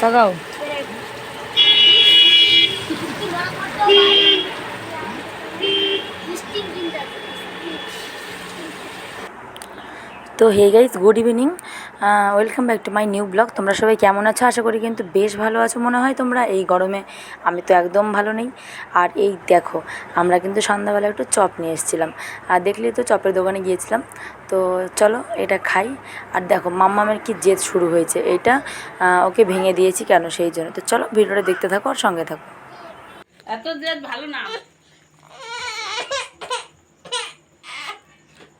তাকাও। তো hey guys good evening. Welcome back to my new blog. তোমরা সবাই কেমন আছো? আশা করি কিন্তু বেশ ভালো আছো মনে হয় তোমরা। এই গরমে আমি তো একদম ভালো নেই। আর এই দেখো আমরা কিন্তু সন্ধ্যাবেলা একটু চপ নিয়ে এসেছিলাম। আর দেখলেই তো চপের দোকানে গিয়েছিলাম। তো চলো এটা খাই। আর দেখো মাম্মামের কি জেদ শুরু হয়েছে। আহ, ওকে ভেঙে দিয়েছি কেন সেই জন্য। তো চলো ভিডিওটা দেখতে থাকো আর সঙ্গে থাকো। এত জেদ ভালো না।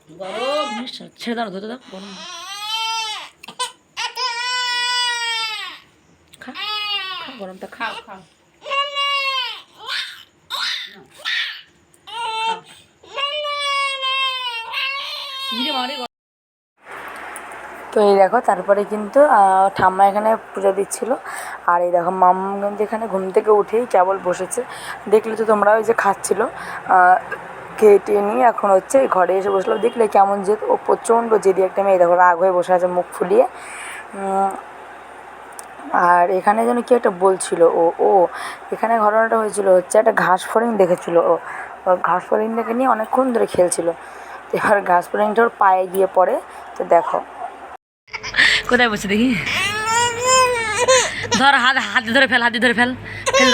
গরম ছেড়ে দাও ধরতে দাও গরম খা গরমটা খাও খাও তো এই দেখো তারপরে কিন্তু ঠাম্মা এখানে পূজা দিচ্ছিল। আর এই দেখো মাম কিন্তু এখানে ঘুম থেকে উঠেই কেবল বসেছে। দেখলে তো তোমরা ওই যে খাচ্ছিল। আহ, খেয়ে নিয়ে এখন হচ্ছে ঘরে এসে বসল দেখলে কেমন যে ও প্রচণ্ড জেদি একটা মেয়ে। দেখো, রাগ হয়ে বসে আছে, মুখ ফুলিয়ে। আর এখানে যেন কি একটা বলছিল ও ও, এখানে ঘটনাটা হয়েছিল হচ্ছে একটা ঘাস ফড়িং দেখেছিল ও। ঘাস ফড়িংটাকে নিয়ে অনেকক্ষণ ধরে খেলছিল। তো এবার ঘাস ফড়িংটা ওর পায়ে গিয়ে পড়ে। তো দেখো। কোথায় বসে দেখি? ধর হাত, হাতে ধরে ফেল, হাতে ধরে ফেল। ফেল।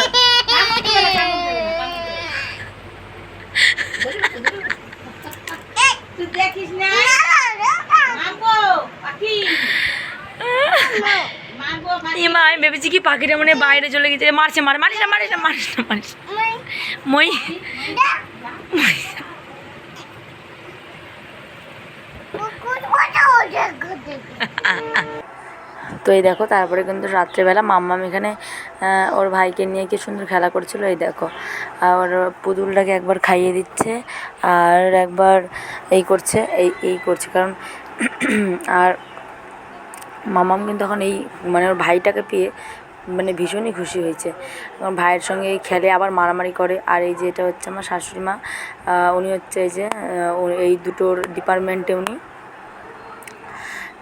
দেখিস না। মাগো পাখি। মাগো পাখি। ইমা আমি ভেবেছি কি পাখিটা মনে বাইরে চলে গেছে। মারছে মার মারিস না মারিস না মারিস না মারিস মই তো এই দেখো, তারপরে কিন্তু রাত্রেবেলা মাম্মাম এখানে ওর ভাইকে নিয়ে কি সুন্দর খেলা করছিল, এই দেখো। আর পুতুলটাকে একবার খাইয়ে দিচ্ছে, আর একবার এই করছে, এই এই করছে। কারণ আর মামাম কিন্তু এখন এই মানে ওর ভাইটাকে পেয়ে মানে ভীষণই খুশি হয়েছে। এবং ভাইয়ের সঙ্গে এই খেলে আবার মারামারি করে। আর এই যে এটা হচ্ছে আমার শাশুড়ি মা উনি হচ্ছে এই যে এই দুটোর ডিপার্টমেন্টে উনি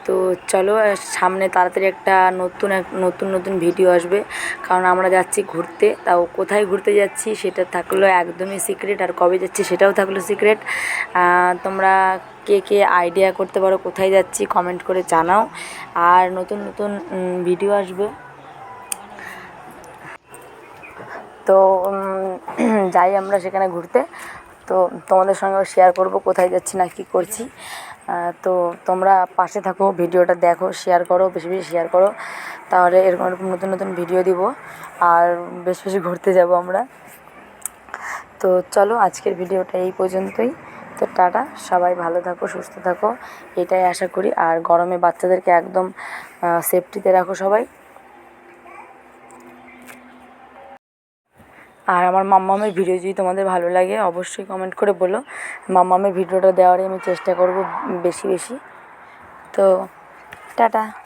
তো চলো সামনে তাড়াতাড়ি একটা নতুন এক, নতুন নতুন ভিডিও আসবে। কারণ আমরা যাচ্ছি ঘুরতে। তাও কোথায় ঘুরতে যাচ্ছি সেটা থাকল একদমই সিক্রেট আর কবে যাচ্ছি সেটাও থাকল সিক্রেট তোমরা কে কে আইডিয়া করতে পারো, কোথায় যাচ্ছি কমেন্ট করে জানাও। আর নতুন নতুন ভিডিও আসবে। তো যাই আমরা সেখানে ঘুরতে। তো তোমাদের সঙ্গেও শেয়ার করব কোথায় যাচ্ছি না কী করছি। তো তোমরা পাশে থাকো, ভিডিওটা দেখো শেয়ার করো, বেশি বেশি শেয়ার করো। তাহলে এরকম এরকম নতুন নতুন ভিডিও দিব আর বেশি বেশি ঘুরতে যাব আমরা। তো চলো আজকের ভিডিওটা এই পর্যন্তই। তো টাটা, সবাই ভালো থাকো, সুস্থ থাকো, এটাই আশা করি। আর গরমে বাচ্চাদেরকে একদম সেফটিতে রাখো সবাই। আর আমার মাম্মামের ভিডিও যদি তোমাদের ভালো লাগে, অবশ্যই কমেন্ট করে বলো। মাম্মামের ভিডিওটা দেওয়ারই আমি চেষ্টা করব বেশি বেশি। তো, টাটা।